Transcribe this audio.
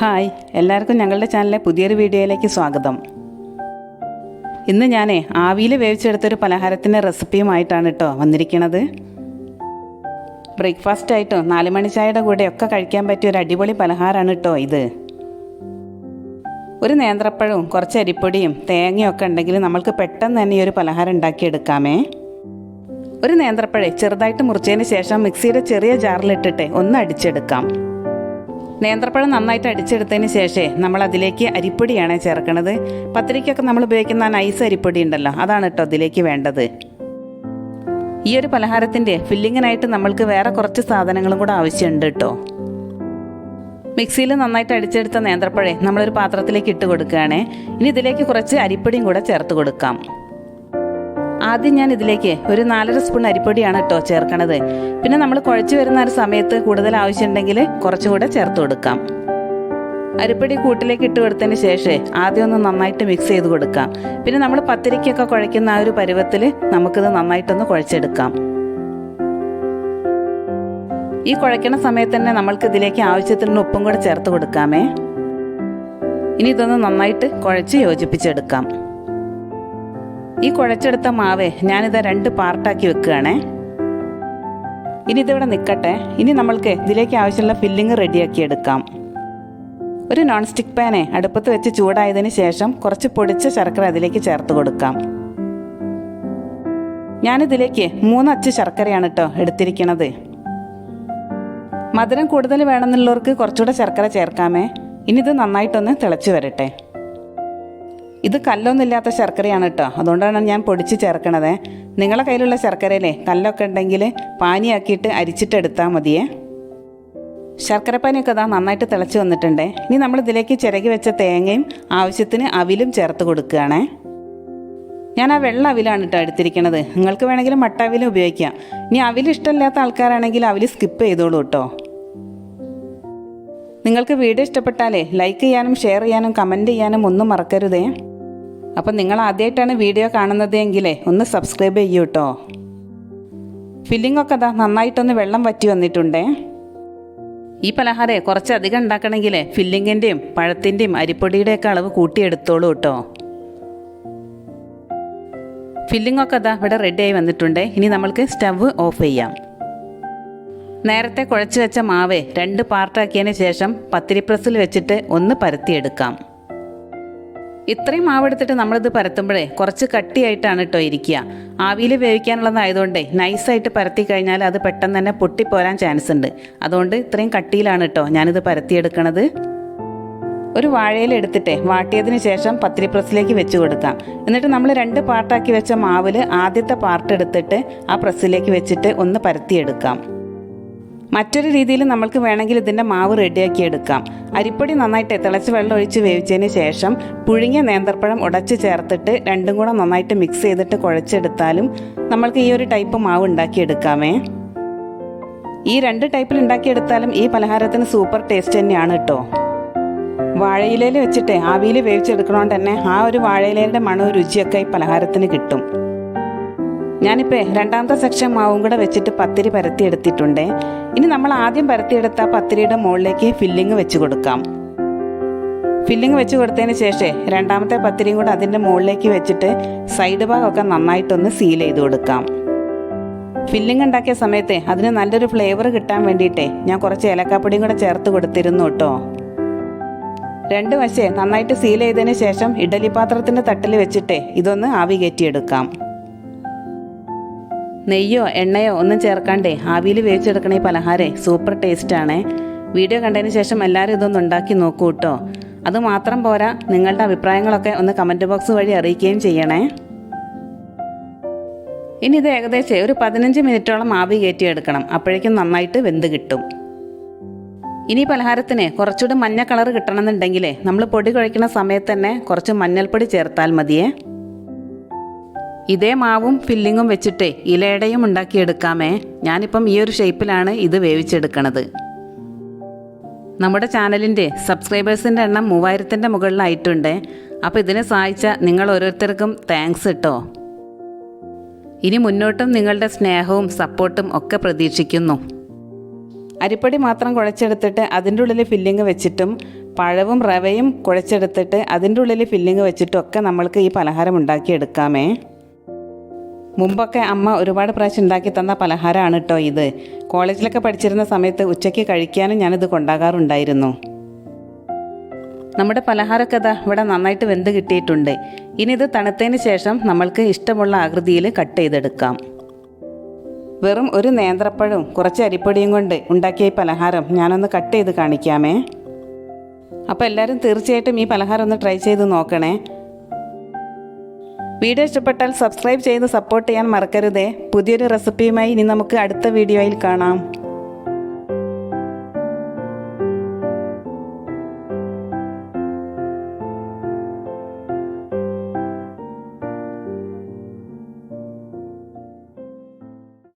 Hi എല്ലാവർക്കും ഞങ്ങളുടെ ചാനലിലെ പുതിയൊരു വീഡിയോയിലേക്ക് സ്വാഗതം. ഇന്ന് ഞാനേ ആവിയിൽ വേവിച്ചെടുത്തൊരു പലഹാരത്തിന്റെ റെസിപ്പിയുമായിട്ടാണ് കേട്ടോ വന്നിരിക്കുന്നത് ബ്രേക്ക്ഫാസ്റ്റ് ആയിട്ടോ നാല് കൂടെ ഒക്കെ കഴിക്കാൻ പറ്റിയ ഒരു അടിപൊളി പലഹാരമാണ് കേട്ടോ ഇത്. ഒരു നേന്ത്രപ്പഴവും കുറച്ച് അരിപ്പൊടിയും തേങ്ങയും ഒക്കെ ഉണ്ടെങ്കിൽ നമ്മൾക്ക് പെട്ടെന്ന് തന്നെ ഈ ഒരു പലഹാരം ഉണ്ടാക്കിയെടുക്കാമേ. ഒരു നേന്ത്രപ്പഴം ചെറുതായിട്ട് മുറിച്ചതിന് ശേഷം മിക്സിയുടെ ചെറിയ ജാറിലിട്ടിട്ട് ഒന്ന് അടിച്ചെടുക്കാം. നേന്ത്രപ്പഴം നന്നായിട്ട് അടിച്ചെടുത്തതിന് ശേഷമേ നമ്മൾ അതിലേക്ക് അരിപ്പൊടിയാണ് ചേർക്കുന്നത് പത്തിരിക്കൊക്കെ നമ്മൾ ഉപയോഗിക്കുന്ന നൈസ് അരിപ്പൊടി ഉണ്ടല്ലോ അതാണ് കേട്ടോ അതിലേക്ക് വേണ്ടത്. ഈ ഒരു പലഹാരത്തിന്റെ ഫില്ലിങ്ങിനായിട്ട് നമ്മൾക്ക് വേറെ കുറച്ച് സാധനങ്ങളും കൂടെ ആവശ്യമുണ്ട് കേട്ടോ മിക്സിയിൽ നന്നായിട്ട് അടിച്ചെടുത്ത നേന്ത്രപ്പഴേ നമ്മളൊരു പാത്രത്തിലേക്ക് ഇട്ട് കൊടുക്കുകയാണേ. ഇനി ഇതിലേക്ക് കുറച്ച് അരിപ്പൊടിയും കൂടെ ചേർത്ത് കൊടുക്കാം. ആദ്യം ഞാൻ ഇതിലേക്ക് ഒരു നാലര സ്പൂൺ അരിപ്പൊടിയാണ് കേട്ടോ ചേർക്കണത്. പിന്നെ നമ്മൾ കുഴച്ച് വരുന്ന ഒരു സമയത്ത് കൂടുതൽ ആവശ്യമുണ്ടെങ്കിൽ കുറച്ചുകൂടെ ചേർത്ത് കൊടുക്കാം. അരിപ്പൊടി കൂട്ടിലേക്ക് ഇട്ട് കൊടുത്തതിന് ശേഷം ആദ്യം ഒന്ന് നന്നായിട്ട് മിക്സ് ചെയ്ത് കൊടുക്കാം. പിന്നെ നമ്മൾ പത്തിരിക്കൊക്കെ കുഴയ്ക്കുന്ന ആ ഒരു പരുവത്തിൽ നമുക്കിത് നന്നായിട്ടൊന്ന് കുഴച്ചെടുക്കാം. ഈ കുഴയ്ക്കണ സമയത്ത് തന്നെ നമ്മൾക്ക് ഇതിലേക്ക് ആവശ്യത്തിന് ഉപ്പും കൂടെ ചേർത്ത് കൊടുക്കാമേ. ഇനി ഇതൊന്ന് നന്നായിട്ട് കുഴച്ച് യോജിപ്പിച്ചെടുക്കാം. ഈ കുഴച്ചെടുത്ത മാവ് ഞാനിത് രണ്ട് പാർട്ടാക്കി വെക്കുകയാണേ. ഇനി ഇതിവിടെ നിൽക്കട്ടെ ഇനി നമ്മൾക്ക് ഇതിലേക്ക് ആവശ്യമുള്ള ഫില്ലിങ് റെഡിയാക്കി എടുക്കാം. ഒരു നോൺ സ്റ്റിക്ക് പാനെ അടുപ്പത്ത് വെച്ച് ചൂടായതിനു ശേഷം കുറച്ച് പൊടിച്ച ശർക്കര അതിലേക്ക് ചേർത്ത് കൊടുക്കാം. ഞാനിതിലേക്ക് മൂന്ന് അച്ച് ശർക്കരയാണ് കേട്ടോ എടുത്തിരിക്കണത്. മധുരം കൂടുതൽ വേണമെന്നുള്ളവർക്ക് കുറച്ചുകൂടെ ശർക്കര ചേർക്കാമേ. ഇനി ഇത് നന്നായിട്ടൊന്ന് തിളച്ചു വരട്ടെ. ഇത് കല്ലൊന്നുമില്ലാത്ത ശർക്കരയാണ് കേട്ടോ അതുകൊണ്ടാണ് ഞാൻ പൊടിച്ച് ചേർക്കണത്. നിങ്ങളെ കയ്യിലുള്ള ശർക്കരയിലെ കല്ലൊക്കെ ഉണ്ടെങ്കിൽ പാനിയാക്കിയിട്ട് അരിച്ചിട്ടെടുത്താൽ മതിയേ. ശർക്കരപ്പാനിയൊക്കെ അതാ നന്നായിട്ട് തിളച്ച് വന്നിട്ടുണ്ട്. ഇനി നമ്മൾ ഇതിലേക്ക് ചിരകി വെച്ച തേങ്ങയും ആവശ്യത്തിന് അവിലും ചേർത്ത് കൊടുക്കുകയാണേ. ഞാൻ ആ വെള്ള അവിലാണ് കേട്ടോ എടുത്തിരിക്കണത്. നിങ്ങൾക്ക് വേണമെങ്കിൽ മട്ട അവിലും ഉപയോഗിക്കാം. ഇനി അവിൽ ഇഷ്ടമില്ലാത്ത ആൾക്കാരാണെങ്കിൽ അവിൽ സ്കിപ്പ് ചെയ്തോളൂ കേട്ടോ നിങ്ങൾക്ക് വീഡിയോ ഇഷ്ടപ്പെട്ടാലേ ലൈക്ക് ചെയ്യാനും ഷെയർ ചെയ്യാനും കമന്റ് ചെയ്യാനും ഒന്നും മറക്കരുതേ. അപ്പം നിങ്ങൾ ആദ്യമായിട്ടാണ് വീഡിയോ കാണുന്നത് എങ്കിലേ ഒന്ന് സബ്സ്ക്രൈബ് ചെയ്യൂ കേട്ടോ ഫില്ലിംഗ് ഒക്കെ അതാ നന്നായിട്ടൊന്ന് വെള്ളം വറ്റി വന്നിട്ടുണ്ടേ. ഈ പലഹാരേ കുറച്ചധികം ഉണ്ടാക്കണമെങ്കിൽ ഫില്ലിങ്ങിന്റെയും പഴത്തിന്റെയും അരിപ്പൊടിയുടെയൊക്കെ അളവ് കൂട്ടിയെടുത്തോളൂ കേട്ടോ ഫില്ലിംഗ് ഒക്കെ അതാ ഇവിടെ ആയി വന്നിട്ടുണ്ട്. ഇനി നമ്മൾക്ക് സ്റ്റവ് ഓഫ് ചെയ്യാം. നേരത്തെ കുഴച്ച് വെച്ച മാവേ രണ്ട് പാർട്ടാക്കിയതിന് ശേഷം പത്തിരി പ്രസ്സിൽ വെച്ചിട്ട് ഒന്ന് പരത്തിയെടുക്കാം. ഇത്രയും മാവെടുത്തിട്ട് നമ്മളിത് പരത്തുമ്പോഴേ കുറച്ച് കട്ടിയായിട്ടാണ് കേട്ടോ ഇരിക്കുക. ആവിയിൽ വേവിക്കാനുള്ളതായതുകൊണ്ടേ നൈസായിട്ട് പരത്തി കഴിഞ്ഞാൽ അത് പെട്ടെന്ന് തന്നെ പൊട്ടിപ്പോരാൻ ചാൻസ് ഉണ്ട്. അതുകൊണ്ട് ഇത്രയും കട്ടിയിലാണ് കേട്ടോ ഞാനിത് പരത്തിയെടുക്കണത്. ഒരു വാഴയിൽ എടുത്തിട്ട് വാട്ടിയതിന് ശേഷം പത്തിരി പ്രസ്സിലേക്ക് വെച്ച് കൊടുക്കാം. എന്നിട്ട് നമ്മൾ രണ്ട് പാർട്ടാക്കി വെച്ച മാവിൽ ആദ്യത്തെ പാർട്ട് എടുത്തിട്ട് ആ പ്രസ്സിലേക്ക് വെച്ചിട്ട് ഒന്ന് പരത്തിയെടുക്കാം. മറ്റൊരു രീതിയിൽ നമ്മൾക്ക് വേണമെങ്കിൽ ഇതിന്റെ മാവ് റെഡിയാക്കി എടുക്കാം. അരിപ്പൊടി നന്നായിട്ട് തിളച്ച് വെള്ളം ഒഴിച്ച് വേവിച്ചതിന് ശേഷം പുഴുങ്ങിയ നേന്ത്രപ്പഴം ഉടച്ച് ചേർത്തിട്ട് രണ്ടും കൂടെ നന്നായിട്ട് മിക്സ് ചെയ്തിട്ട് കുഴച്ചെടുത്താലും നമ്മൾക്ക് ഈ ഒരു ടൈപ്പ് മാവ് ഉണ്ടാക്കിയെടുക്കാമേ. ഈ രണ്ട് ടൈപ്പിൽ ഉണ്ടാക്കിയെടുത്താലും ഈ പലഹാരത്തിന് സൂപ്പർ ടേസ്റ്റ് തന്നെയാണ് കേട്ടോ വാഴയിലയിൽ വെച്ചിട്ട് ആവിയിൽ വേവിച്ചെടുക്കണോണ്ട് തന്നെ ആ ഒരു വാഴയിലയുടെ മണവും രുചിയൊക്കെ ഈ പലഹാരത്തിന് കിട്ടും. ഞാനിപ്പോൾ രണ്ടാമത്തെ സെക്ഷൻ മാവും കൂടെ വെച്ചിട്ട് പത്തിരി പരത്തി എടുത്തിട്ടുണ്ട് ഇനി നമ്മൾ ആദ്യം പരത്തിയെടുത്ത പത്തിരിയുടെ മുകളിലേക്ക് ഫില്ലിങ് വെച്ച് കൊടുക്കാം. ഫില്ലിങ് വെച്ച് കൊടുത്തതിന് ശേഷം രണ്ടാമത്തെ പത്തിരിയും കൂടെ അതിന്റെ മുകളിലേക്ക് വെച്ചിട്ട് സൈഡ് ഭാഗമൊക്കെ നന്നായിട്ടൊന്ന് സീൽ ചെയ്ത് കൊടുക്കാം. ഫില്ലിംഗ് ഉണ്ടാക്കിയ സമയത്ത് അതിന് നല്ലൊരു ഫ്ലേവർ കിട്ടാൻ വേണ്ടിയിട്ടേ ഞാൻ കുറച്ച് ഏലക്കാപ്പൊടിയും കൂടെ ചേർത്ത് കൊടുത്തിരുന്നു കേട്ടോ. രണ്ട് വശേ നന്നായിട്ട് സീൽ ചെയ്തതിന് ശേഷം ഇഡലി പാത്രത്തിന്റെ തട്ടിൽ വെച്ചിട്ടേ ഇതൊന്ന് ആവി കയറ്റിയെടുക്കാം നെയ്യോ എണ്ണയോ ഒന്നും ചേർക്കാണ്ടേ. ആവിയിൽ വേവിച്ചെടുക്കണ ഈ പലഹാരേ. സൂപ്പർ ടേസ്റ്റാണേ. വീഡിയോ കണ്ടതിന് ശേഷം എല്ലാവരും ഇതൊന്ന് ഉണ്ടാക്കി നോക്കൂ കേട്ടോ അതുമാത്രം പോരാ നിങ്ങളുടെ അഭിപ്രായങ്ങളൊക്കെ ഒന്ന് കമന്റ് ബോക്സ് വഴി അറിയിക്കുകയും ചെയ്യണേ. ഇനി ഇത് ഏകദേശം ഒരു പതിനഞ്ച് മിനിറ്റോളം ആവി കയറ്റിയെടുക്കണം. അപ്പോഴേക്കും നന്നായിട്ട് വെന്ത് കിട്ടും. ഇനി പലഹാരത്തിന് കുറച്ചുകൂടി മഞ്ഞ കളർ കിട്ടണമെന്നുണ്ടെങ്കിൽ നമ്മൾ പൊടി കുഴയ്ക്കുന്ന സമയത്ത് തന്നെ കുറച്ച് മഞ്ഞൾപ്പൊടി ചേർത്താൽ മതിയേ. ഇതേ മാവും ഫില്ലിങ്ങും വെച്ചിട്ട് ഇലയടയും ഉണ്ടാക്കിയെടുക്കാമേ. ഞാനിപ്പം ഈ ഒരു ഷേപ്പിലാണ് ഇത് വേവിച്ചെടുക്കണത്. നമ്മുടെ ചാനലിന്റെ സബ്സ്ക്രൈബേഴ്സിന്റെ എണ്ണം മൂവായിരത്തിന്റെ മുകളിലായിട്ടുണ്ട്. അപ്പോൾ ഇതിനെ സഹായിച്ച നിങ്ങൾ ഓരോരുത്തർക്കും താങ്ക്സ് കേട്ടോ ഇനി മുന്നോട്ടും നിങ്ങളുടെ സ്നേഹവും സപ്പോർട്ടും ഒക്കെ പ്രതീക്ഷിക്കുന്നു. അരിപ്പൊടി മാത്രം കുഴച്ചെടുത്തിട്ട് അതിന്റെ ഉള്ളിൽ ഫില്ലിങ് വെച്ചിട്ടും പഴവും റവയും കുഴച്ചെടുത്തിട്ട് അതിന്റെ ഉള്ളിൽ ഫില്ലിങ് വെച്ചിട്ടും ഒക്കെ നമ്മൾക്ക് ഈ പലഹാരം ഉണ്ടാക്കിയെടുക്കാമേ. മുമ്പൊക്കെ അമ്മ ഒരുപാട് പ്രാവശ്യം ഉണ്ടാക്കി തന്ന പലഹാരമാണ് കേട്ടോ ഇത്. കോളേജിലൊക്കെ പഠിച്ചിരുന്ന സമയത്ത് ഉച്ചയ്ക്ക് കഴിക്കാനും ഞാനിത് കൊണ്ടാകാറുണ്ടായിരുന്നു. നമ്മുടെ പലഹാരമൊക്കെ ഇതാ ഇവിടെ നന്നായിട്ട് വെന്ത് കിട്ടിയിട്ടുണ്ട്. ഇനി ഇത് തണുത്തതിന് ശേഷം നമ്മൾക്ക് ഇഷ്ടമുള്ള ആകൃതിയിൽ കട്ട് ചെയ്തെടുക്കാം. വെറും ഒരു നേന്ത്രപ്പഴവും കുറച്ച് അരിപ്പൊടിയും കൊണ്ട് ഉണ്ടാക്കിയ ഈ പലഹാരം ഞാനൊന്ന് കട്ട് ചെയ്ത് കാണിക്കാമേ. അപ്പോൾ എല്ലാവരും തീർച്ചയായിട്ടും ഈ പലഹാരം ഒന്ന് ട്രൈ ചെയ്ത് നോക്കണേ. വീഡിയോ ഇഷ്ടപ്പെട്ടാൽ സബ്സ്ക്രൈബ് ചെയ്ത് സപ്പോർട്ട് ചെയ്യാൻ മറക്കരുതേ. പുതിയൊരു റെസിപ്പിയുമായി ഇനി നമുക്ക് അടുത്ത വീഡിയോയിൽ കാണാം.